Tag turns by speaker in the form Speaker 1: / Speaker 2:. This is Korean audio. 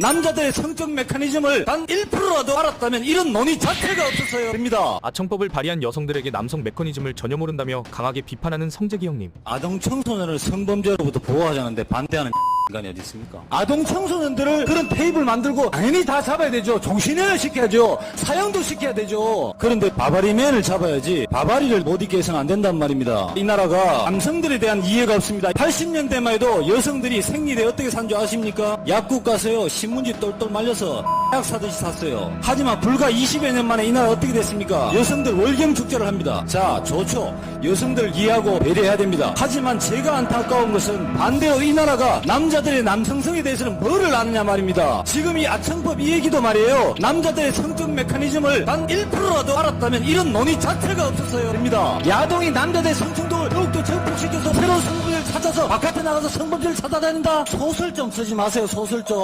Speaker 1: 남자들의 성적 메커니즘을 단 1%라도 알았다면 이런 논의 자체가 없었어야 됩니다.
Speaker 2: 아청법을 발의한 여성들에게 남성 메커니즘을 전혀 모른다며 강하게 비판하는 성재기 형님.
Speaker 1: 아동 청소년을 성범죄로부터 보호하자는데 반대하는 인간이 어디 있습니까? 아동 청소년들을 그런 테이블 만들고 당연히 다 잡아야 되죠. 종신회를 시켜야죠. 사형도 시켜야 되죠. 그런데 바바리맨을 잡아야지 바바리를 못 있게 해서는 안 된단 말입니다. 이 나라가 남성들에 대한 이해가 없습니다. 80년대만 해도 여성들이 생리대 어떻게 산 줄 아십니까? 약국 가서요. 신문지 똘똘 말려서 약 사듯이 샀어요. 하지만 불과 20여 년 만에 이 나라 어떻게 됐습니까? 여성들 월경 축제를 합니다. 자, 좋죠. 여성들 이해하고 배려해야 됩니다. 하지만 제가 안타까운 것은 반대로 이 나라가 남자들의 남성성에 대해서는 뭐를 아느냐 말입니다. 지금 이 아청법 이 얘기도 말이에요. 남자들의 성적 메커니즘을 단 1%라도 알았다면 이런 논의 자체가 없었어야 됩니다. 야동이 남자들의 성충동을 더욱더 증폭시켜서 새로운 성분을 찾아서 바깥에 나가서 성범죄를 찾아다닌다? 소설 좀 쓰지 마세요, 소설 좀.